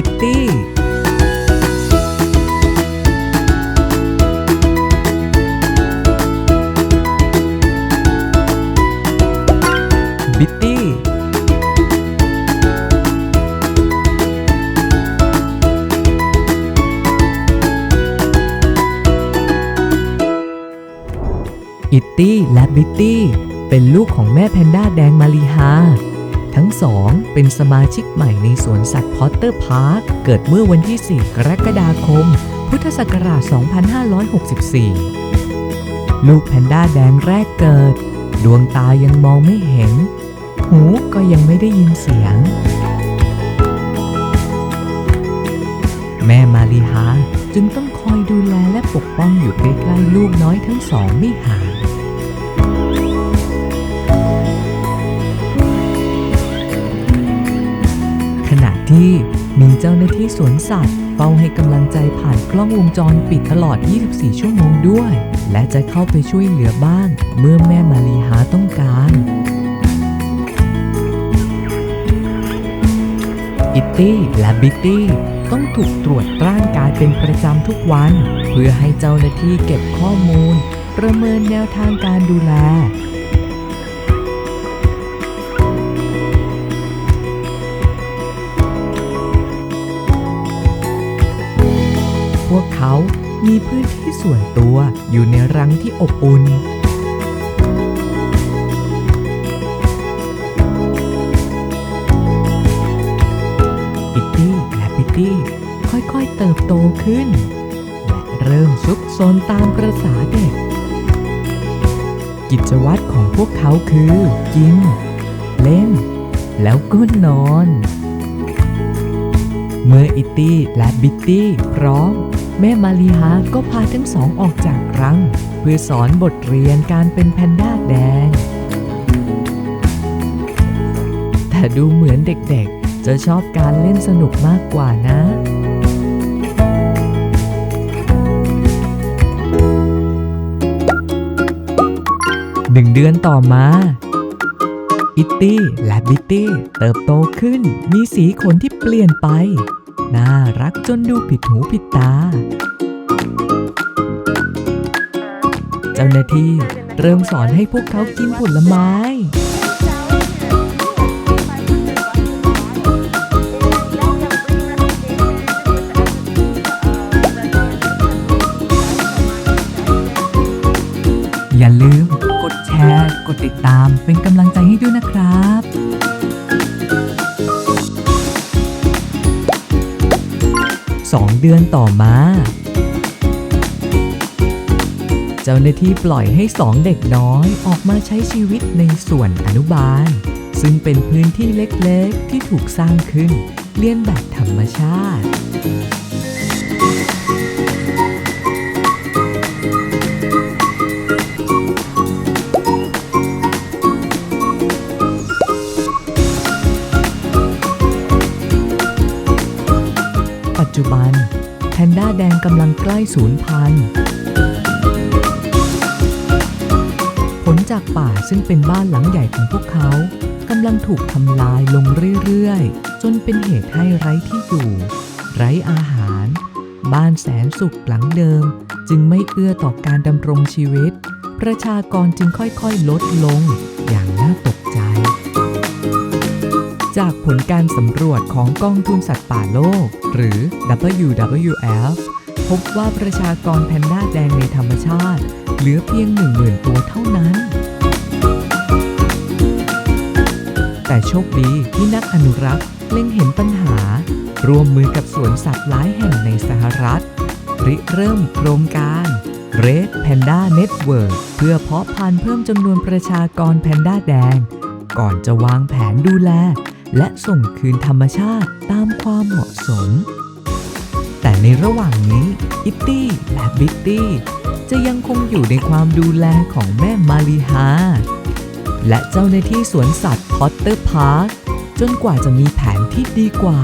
อิตตี้บิตตี้อิตตี้และบิตตี้เป็นลูกของแม่แพนด้าแดงมารีฮา ทั้งสองเป็นสมาชิกใหม่ในสวนสัตว์พอตเตอร์พาร์ค เกิดเมื่อวันที่ 4 กรกฎาคม พุทธศักราช 2564 ลูกแพนด้าแดงแรกเกิด ดวงตายังมองไม่เห็น หูก็ยังไม่ได้ยินเสียง แม่มารีฮาจึงต้องคอยดูแลและปกป้องอยู่ใกล้ๆลูกน้อยทั้งสองไม่ห่าง มีเจ้าหน้าที่สวนสัตว์เฝ้าให้กำลังใจผ่านกล้องวงจรปิดตลอด 24 ชั่วโมงด้วย และจะเข้าไปช่วยเหลือบ้าง เมื่อแม่มารีฮาต้องการ อิตตี้และบิตตี้ต้องถูกตรวจร่างกายเป็นประจำทุกวัน เพื่อให้เจ้าหน้าที่เก็บข้อมูล ประเมินแนวทางการดูแล พื้นที่ส่วนตัวอยู่ในรังที่อบอุ่นอิตตี้และปิตตี้ค่อยๆเติบโตขึ้น และเริ่มซุกซนตามประษาเด็ก กิจวัตรของพวกเขาคือ กิน เล่น แล้วก็นอน เมื่ออิตตี้และบิตตี้พร้อม แม่มารีฮาก็พาทั้งสองออกจากรัง เพื่อสอนบทเรียนการเป็นแพนด้าแดง แต่ดูเหมือนเด็กๆ จะชอบการเล่นสนุกมากกว่านะหนึ่งเดือนต่อมาอิตตี้และบิตตี้เติบโตขึ้นมีสีขนที่เปลี่ยนไป น่ารักจนดูผิดหูผิดตา เจ้าหน้าที่เริ่มสอนให้พวกเขากินผลไม้อย่าลืมกดแชร์ กดติดตามเป็นกำลังใจให้ด้วยนะครับ สองเดือนต่อมา เจ้าหน้าที่ปล่อยให้สองเด็กน้อยออกมาใช้ชีวิตในส่วนอนุบาล ซึ่งเป็นพื้นที่เล็กๆที่ถูกสร้างขึ้น เลียนแบบธรรมชาติ แพนด้าแดงกำลังใกล้สูญพันธุ์ ผลจากป่าซึ่งเป็นบ้านหลังใหญ่ของพวกเขากำลังถูกทำลายลงเรื่อยๆ จนเป็นเหตุให้ไร้ที่อยู่ ไร้อาหาร บ้านแสนสุขหลังเดิม จึงไม่เอื้อต่อการดำรงชีวิต ประชากรจึงค่อยๆ ลดลงอย่างน่าตกใจ จากผลการสำรวจของกองทุนสัตว์ป่าโลก หรือ WWF พบว่าประชากรแพนด้าแดงในธรรมชาติ เหลือเพียง 10,000 ตัวเท่านั้น แต่โชคดีที่นักอนุรักษ์เล็งเห็นปัญหา ร่วมมือกับสวนสัตว์หลายแห่งในสหรัฐ ริเริ่มโครงการ Red Panda Network เพื่อเพาะพันธุ์เพิ่มจำนวนประชากรแพนด้าแดง ก่อนจะวางแผนดูแล และส่งคืนธรรมชาติตามความเหมาะสม แต่ในระหว่างนี้อิตตี้และบิตตี้จะยังคงอยู่ในความดูแลของแม่มารีฮาและเจ้าหน้าที่สวนสัตว์พอตเตอร์พาร์คจนกว่าจะมีแผนที่ดีกว่า